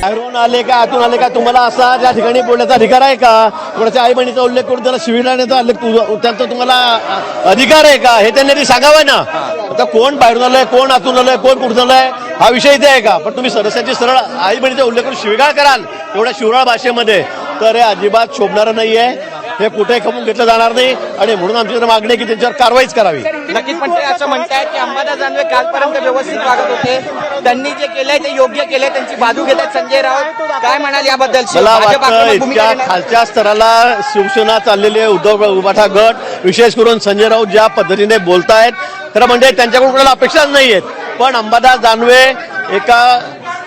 बाहेरून आले का आतून आले का तुम्हाला असा त्या ठिकाणी बोलण्याचा अधिकार आहे का? कोणाच्या आई बहिणीचा उल्लेख करून त्याला शिविराण्याचा उल्लेख त्यांचा तुम्हाला अधिकार आहे का? हे त्यांनी सांगावं ना. आता कोण बाहेरून आलंय कोण आतून आलंय कोण कुठून आलंय हा विषय इथे आहे का? पण तुम्ही सदस्यांची सरळ आई बहिणीचा उल्लेख करून शिविगाळ कराल एवढ्या शिवराळ भाषेमध्ये. तर हे अजिबात शोभणारं नाहीये. हे कुठे खपून घेतलं जाणार नाही. आणि म्हणून आमच्याकडे मागणी आहे की त्यांच्यावर कारवाईच करावी. नक्कीच पण ते असं म्हणतायत की अंबादास दानवे कालपर्यंत व्यवस्थित वागत होते. त्यांनी जे केलंय ते योग्य केलंय. त्यांची बाजू घेत आहेत संजय राऊत. काय म्हणाल याबद्दल मला वाटतं इतक्या? खालच्या स्तराला शिवसेना चाललेली आहे उद्धव उभाठा गट. विशेष करून संजय राऊत ज्या पद्धतीने बोलतायत. खरं म्हणजे त्यांच्याकडून कोणाला अपेक्षाच नाही आहेत पण अंबादास दानवे एका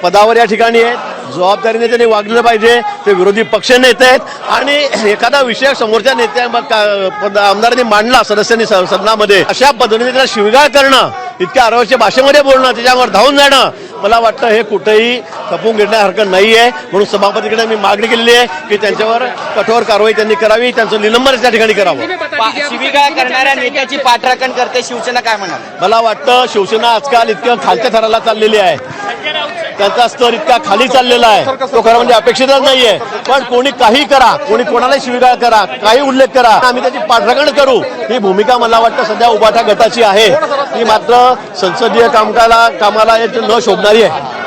पदावर या ठिकाणी आहेत. जबाबदारीने त्यांनी वागलं पाहिजे. ते विरोधी पक्ष नेते आहेत. आणि एखादा विषय समोरच्या नेत्या आमदारांनी मांडला सदस्यांनी सदनामध्ये. अशा पद्धतीने त्याला शिवगाळ करणं इतक्या अरवच्या भाषेमध्ये बोलणं त्याच्यावर धावून जाणं मला वाटतं हे कुठेही खपून घेण्यासारखं नाही आहे म्हणून सभापतीकडे मी मागणी केलेली आहे की त्यांच्यावर कठोर कारवाई त्यांनी करावी त्यांचं निलंबन त्या ठिकाणी करावं. शिवीगाळ करणाऱ्या नेत्याची पाठराखण करते शिवसेना काय म्हणाल? मला वाटतं शिवसेना आजकाल इतकं खालच्या थराला चाललेली आहे. त्यांचा स्तर इतका खाली चाललेला आहे. तो खरं म्हणजे अपेक्षितच नाहीये. पण कोणी काही करा कोणी कोणालाही शिवीगाळ करा काही उल्लेख करा आम्ही त्याची पाठराखण करू. ही भूमिका मला वाटतं सध्या उभाठा गटाची आहे. ती मात्र संसदीय कामकाला कामाला एक न शोभणारी आहे.